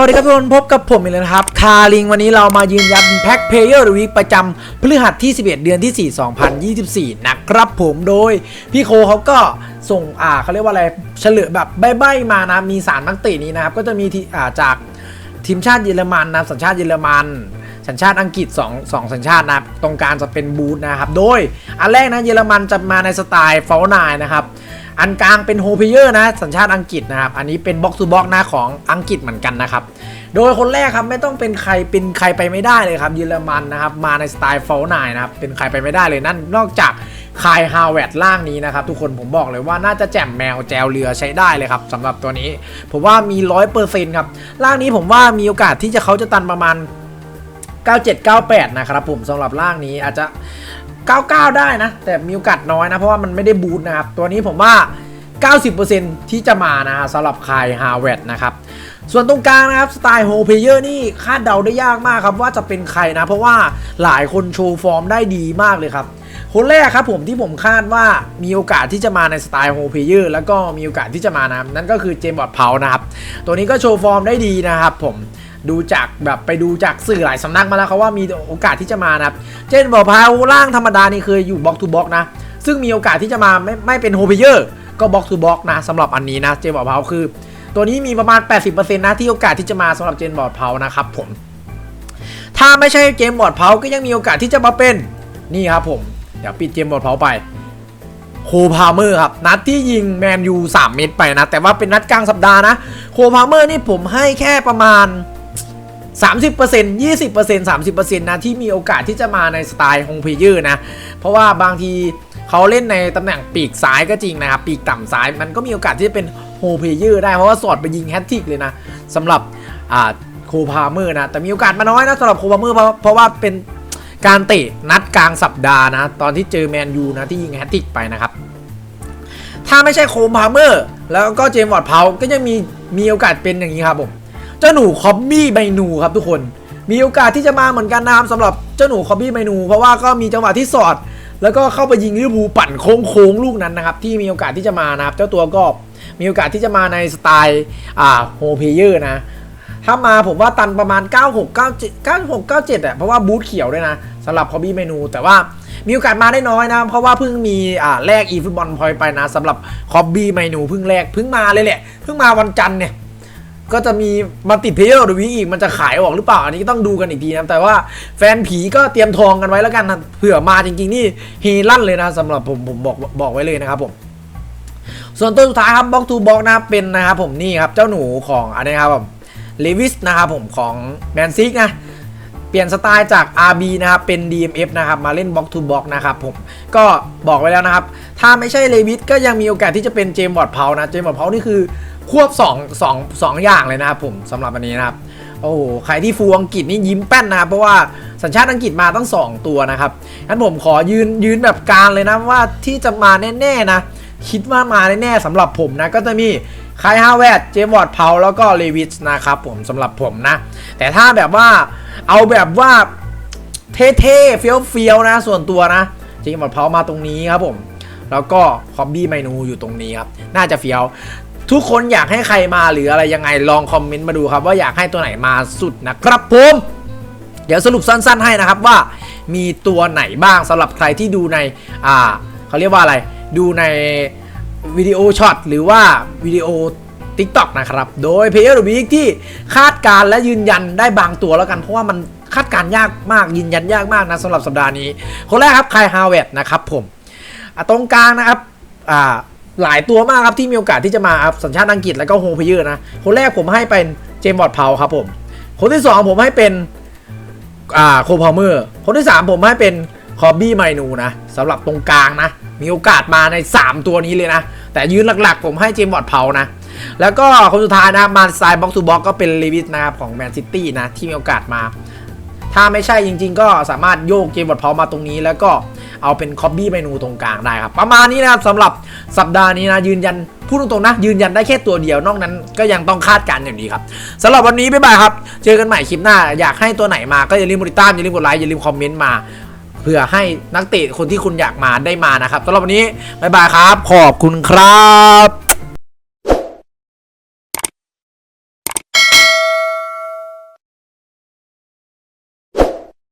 วัสดีครับทุกคนพบกับผมอีกแล้วครับ คาริงวันนี้เรามายืนยันแพ็คเพลเยอร์วีคประจำพฤหัสที่ 11 เดือนที่ 4 2024 นะครับผมโดย พี่โคเขาก็ส่งอ่าเขาเรียกว่าอะไรเฉลยแบบใบ้ๆมานะ มีสารนักเตะนี้นะครับ ก็จะมีที่อ่าจากทีมชาติเยอรมันนะสัญชาติเยอรมัน สัญชาติอังกฤษ2 2สัญชาตินะตรงกลางจะเป็นบูธนะครับ โดยอันแรกนะเยอรมันจะมาในสไตล์ฟอลนายนะครับ อันกลางเป็นโฮเพเยอร์นะ สัญชาติอังกฤษนะครับ อันนี้เป็นบ็อกซ์ o บ็อกนะของอังกฤษเหมือนกันนะครับ โดยคนแรกครับไม่ต้องเป็นใครเป็นใครไปไม่ได้เลยครับเยอรมันนะครับ มาในสไตล์ฟอลนายนะครับ เป็นใครไปไม่ได้เลยนั่นนอกจากคายฮาวเวดล่างนี้นะครับ ทุกคนผมบอกเลยว่าน่าจะแจ่มแมวแจวเรือใช้ได้เลยครับสำหรับตัวนี้ ผมว่ามีร้อยเปอร์เซ็นต์ครับล่างนี้ผมว่ามีโอกาสที่จะเขาจะตันประมาณ9798 นะครับผมสำหรับร่างนี้อาจจะ 99 ได้นะ แต่มีโอกาสน้อยนะ เพราะว่ามันไม่ได้บูทนะครับ ตัวนี้ผมว่า 90%ที่จะมานะสำหรับคายฮาวเวดนะครับ ส่วนตรงกลางนะครับ สไตล์โฮเพเยอร์นี่คาดเดาได้ยากมากครับว่าจะเป็นใครนะ เพราะว่าหลายคนโชว์ฟอร์มได้ดีมากเลยครับคนแรกครับผมที่ผมคาดว่ามีโอกาสที่จะมาในสไตล์โฮเพเยอร์แล้วก็มีโอกาสที่จะมานะนั่นก็คือเจมบอดเพานะครับ ตัวนี้ก็โชว์ฟอร์มได้ดีนะครับผม ดูจากแบบไปดูจากสื่อหลายสำนักมาแล้วเขาว่ามีโอกาสที่จะมานะครับเช่นบอกพาวร่างธรรมดานี่เคยอยู่บล็อกทูบล็อกนะ ซึ่งมีโอกาสที่จะมาไม่ไม่เป็นโฮเพเยอร์ก็บล็อกทูบล็อกนะสำหรับอันนี้นะเจนบอร์ดเพาคือ ตัวนี้มีประมาณ 80%นะที่โอกาสที่จะมาสำหรับเจนบอร์ดเพานะครับผมถ้าไม่ใช่เจมบอร์ดเพาก็ยังมีโอกาสที่จะมาเป็นนี่ครับผมเดี๋ยวปิดเจมบอร์ดเพาไปโคพาเมอร์ครับนัดที่ยิงแมนยู3เม็ดไปนะ แต่ว่าเป็นนัดกลางสัปดาห์นะ โคพาเมอร์นี่ผมให้แค่ประมาณ 30% 20% 30%นะที่มีโอกาสที่จะมาในสไตล์ฮงเพเยอนะ เพราะว่าบางทีเขาเล่นในตำแหน่งปีกซ้ายก็จริงนะครับ ปีกต่ำซ้ายมันก็มีโอกาสที่จะเป็นโฮเพเยอร์ได้เพราะว่าสอดไปยิงแฮตทริกเลยนะสำหรับโคพาเมอร์นะ แต่มีโอกาสมาน้อยนะสำหรับโคพาเมอร์เพราะเพราะว่าเป็นการเตะนัดกลางสัปดาห์นะ ตอนที่เจอแมนยูนะที่ยิงแฮตทริกไปนะครับ ถ้าไม่ใช่โคพาเมอร์ แล้วก็เจมส์วอร์ดเพาก็ยังมีมีโอกาสเป็นอย่างนี้ครับผม เจ้าหนูคอบบี้ไมนูครับทุกคน มีโอกาสที่จะมาเหมือนกันนะครับสำหรับเจ้าหนูคอบบี้ไมนู เพราะว่าก็มีจังหวะที่สอด แล้วก็เข้าไปยิงลิเวอร์พูลปั่นโค้งๆลูกนั้นนะครับที่มีโอกาสที่จะมานะครับเจ้าตัวก็มีโอกาสที่จะมาในสไตล์อ่าโฮเพเยอร์นะถ้ามาผมว่าตันประมาณ 96 97 96 97อะเพราะว่าบูทเขียวด้วยนะสำหรับคอบบี้เมนู แต่ว่ามีโอกาสมาได้น้อยนะ เพราะว่าเพิ่งมีอ่าแลกอีฟุตบอลพอยไปนะสำหรับคอบบี้เมนูเพิ่งแลกเพิ่งมาเลยแหละเพิ่งมาวันจันทร์เนี่ย ก็จะมีมาติดเพย์หรือวีอีกมันจะขายออกหรือเปล่า อันนี้ต้องดูกันอีกทีนะแต่ว่าแฟนผีก็เตรียมทองกันไว้แล้วกันนะเผื่อมาจริงๆ นี่เฮลั่นเลยนะสำหรับผมผมบอกบอกไว้เลยนะครับผมส่วนตัวสุดท้ายครับบล็อกทูบล็อกนะเป็นนะครับผมนี่ครับเจ้าหนูของอันนี้ครับผมเลวิสนะครับผมของแมนซิกนะเปลี่ยนสไตล์จาก RB นะครับเป็น DMF นะครับมาเล่นบล็อกทูบล็อกนะครับผมก็บอกไว้แล้วนะครับ ถ้าไม่ใช่เลวิสก็ยังมีโอกาสที่จะเป็นเจมส์บอดเพานะเจมส์บอดเพานี่คือ ควบ2 2 2อย่างเลยนะครับผมสำหรับอันนี้นะครับโอ้โหใครที่ฟูอังกฤษนี่ยิ้มแป้นนะครับเพราะว่าสัญชาติอังกฤษมาตั้ง 2 ตัวนะครับงั้นผมขอยืนยืนแบบกลารเลยนะว่าที่จะมาแน่ๆนะคิดว่ามาแน่ๆสำหรับผมนะก็จะมีคายฮาวเวดเจมวอร์ดเพาแล้วก็เลวิสนะครับผมสำหรับผมนะ แต่ถ้าแบบว่าเอาแบบว่าเท่ๆเฟี้ยวๆนะส่วนตัวนะเจมวอร์ดเพามาตรงนี้ครับผมแล้วก็คอบบี้ไมนูอยู่ตรงนี้ครับ น่าจะเฟี้ยว ทุกคนอยากให้ใครมาหรืออะไรยังไงลองคอมเมนต์มาดูครับ ว่าอยากให้ตัวไหนมาสุดนะครับผมเดี๋ยวสรุปสั้น ๆ ให้นะครับว่ามีตัวไหนบ้างสำหรับใครที่ดูในอ่าเขาเรียกว่าอะไร ดูในวิดีโอช็อตหรือว่าวิดีโอ TikTok นะครับ โดย Player of the Week ที่คาดการและยืนยันได้บางตัวแล้วกันเพราะว่ามันคาดการยากมากยืนยันยากมากนะสำหรับสัปดาห์นี้ คนแรกครับคายฮาวเวดนะครับผมตรงกลางนะครับอ่า หลายตัวมากครับที่มีโอกาสที่จะมาครับสัญชาติอังกฤษแล้วก็โฮเพเยอร์นะ คนแรกผมให้เป็นเจมส์บอร์ดเพาครับผม คนที่สองผมให้เป็นอ่าโคพาเมอร์คนที่ 3 ผมให้เป็นคอบบี้ไมนูนะสำหรับตรงกลางนะ มีโอกาสมาใน 3 ตัวนี้เลยนะ แต่ยืนหลักๆ ผมให้เจมส์บอร์ดเพานะ แล้วก็คนสุดท้ายนะมาสไตล์บ็อกซ์ทูบ็อกก็เป็นเลวิสนะครับของแมนซิตี้นะที่มีโอกาสมา ถ้าไม่ใช่จริง ๆ ก็สามารถโยกเจมบอร์ดเพามาตรงนี้ แล้วก็เอาเป็นคอบบี้เมนูตรงกลางได้ครับ ประมาณนี้นะครับสำหรับสัปดาห์นี้นะยืนยันพูดตรงๆนะ ยืนยันได้แค่ตัวเดียวนอกนั้นก็ยังต้องคาดการณ์อย่างนี้ครับสำหรับวันนี้บ๊ายบายครับ เจอกันใหม่คลิปหน้า อยากให้ตัวไหนมาก็อย่าลืมกดติดตามอย่าลืมกดไลค์อย่าลืมคอมเมนต์มาเพื่อให้นักเตะคนที่คุณอยากมาได้มานะครับสำหรับวันนี้บ๊ายบายครับ ขอบคุณครับ